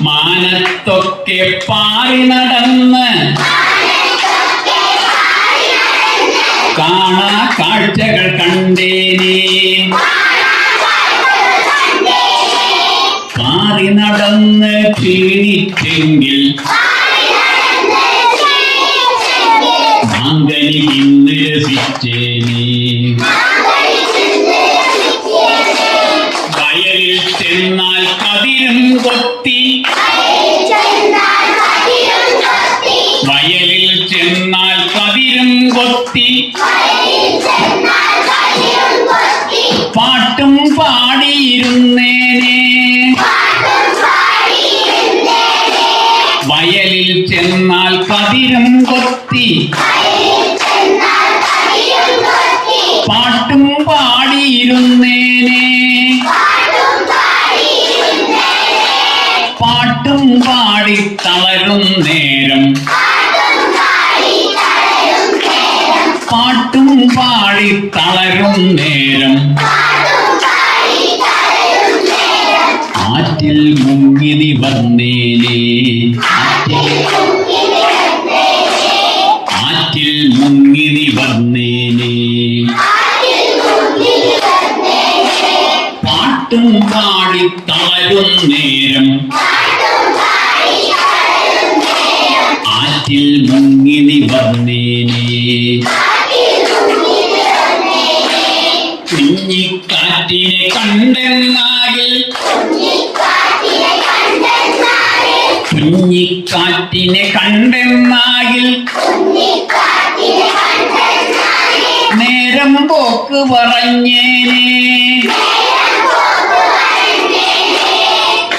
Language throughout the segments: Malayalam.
മാനത്തൊക്കെ പാറി നടന്ന് കാണാ കാഴ്ചകൾ കണ്ടേനേ. പാറി നടന്ന് ക്ഷീണിച്ചെങ്കിൽ മാങ്കനി ഇന്ന് രസിച്ചേനേ. വയലിൽ ചെന്നാൽ കൊത്തി വയലിൽ ചെന്നാൽ കതിരും കൊത്തി. പാട്ടും പാടിയിരുന്നേനെ. വയലിൽ ചെന്നാൽ കതിരും കൊത്തി. പാട്ടും പാടിയിരുന്നേനെ പാടി തളരും നേരം. പാട്ടും പാടി തളരും നേരം. ആറ്റിൽ മുങ്ങിനി വന്നേലേ ആറ്റിൽ മുങ്ങിനി വന്നേലേ പാട്ടും പാടി തളരും നേരം. ആറ്റിൽ മുങ്ങി നിവർന്നേനേ. കുഞ്ഞിക്കാറ്റിനെ കണ്ടെന്നാകിൽ കുഞ്ഞിക്കാറ്റിനെ കണ്ടെന്നാകിൽ നേരം പോക്ക് പറഞ്ഞേനേ.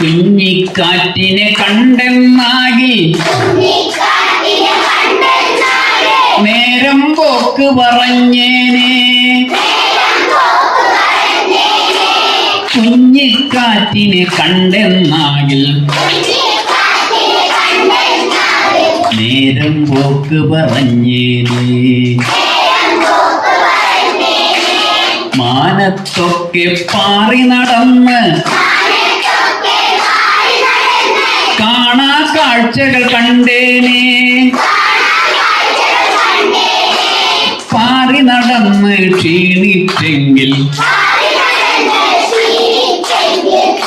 കുഞ്ഞിക്കാറ്റിനെ കണ്ടെന്നാകി നേരം പോക്ക് പറഞ്ഞേനെ. കുഞ്ഞിക്കാറ്റിനെ കണ്ടെന്നാകിൽ നേരം പോക്ക് പറഞ്ഞേനെ. മാനത്തൊക്കെ പാറി നടന്ന് കാണാ കാഴ്ചകൾ കണ്ടേനേ. പാറി നടന്ന് ക്ഷീണിച്ചെങ്കിൽ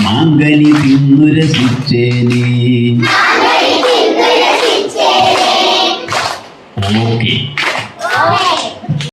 മാങ്കനി തിന്നു രസിച്ചേനെ. ഓക്കെ.